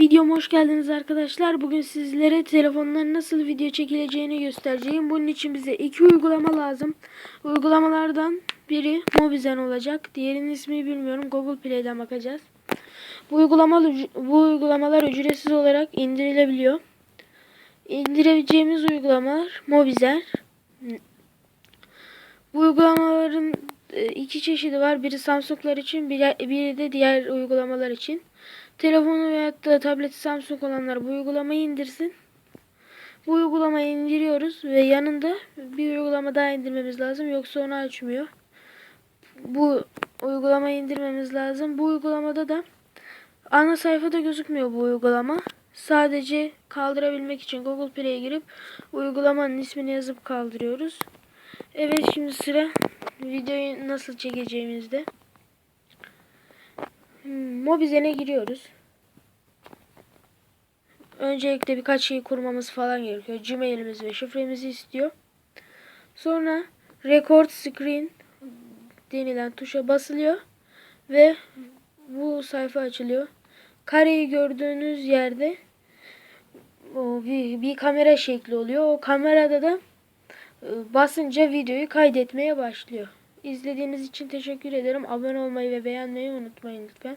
Videoma hoş geldiniz arkadaşlar. Bugün sizlere telefondan nasıl video çekileceğini göstereceğim. Bunun için bize iki uygulama lazım. Uygulamalardan biri Mobizen olacak. Diğerinin ismini bilmiyorum. Google Play'den bakacağız. Bu uygulamalar, bu uygulamalar ücretsiz olarak indirilebiliyor. İndirebileceğimiz uygulamalar Mobizen. Bu uygulamaların iki çeşidi var. Biri Samsung'lar için, biri de diğer uygulamalar için. Telefonu veya da tableti Samsung olanlar bu uygulamayı indirsin. Bu uygulamayı indiriyoruz ve yanında bir uygulama daha indirmemiz lazım yoksa onu açmıyor. Bu uygulamayı indirmemiz lazım. Bu uygulamada da ana sayfada gözükmüyor bu uygulama. Sadece kaldırabilmek için Google Play'e girip uygulamanın ismini yazıp kaldırıyoruz. Evet şimdi sıra videoyu nasıl çekeceğimizde. Hmm, Mobizen'e giriyoruz. Öncelikle birkaç şey kurmamız falan gerekiyor. Gmail'imiz ve şifremizi istiyor. Sonra Record Screen denilen tuşa basılıyor ve bu sayfa açılıyor. Kareyi gördüğünüz yerde o bir, bir kamera şekli oluyor. O kamerada da basınca videoyu kaydetmeye başlıyor. İzlediğiniz için teşekkür ederim. Abone olmayı ve beğenmeyi unutmayın lütfen.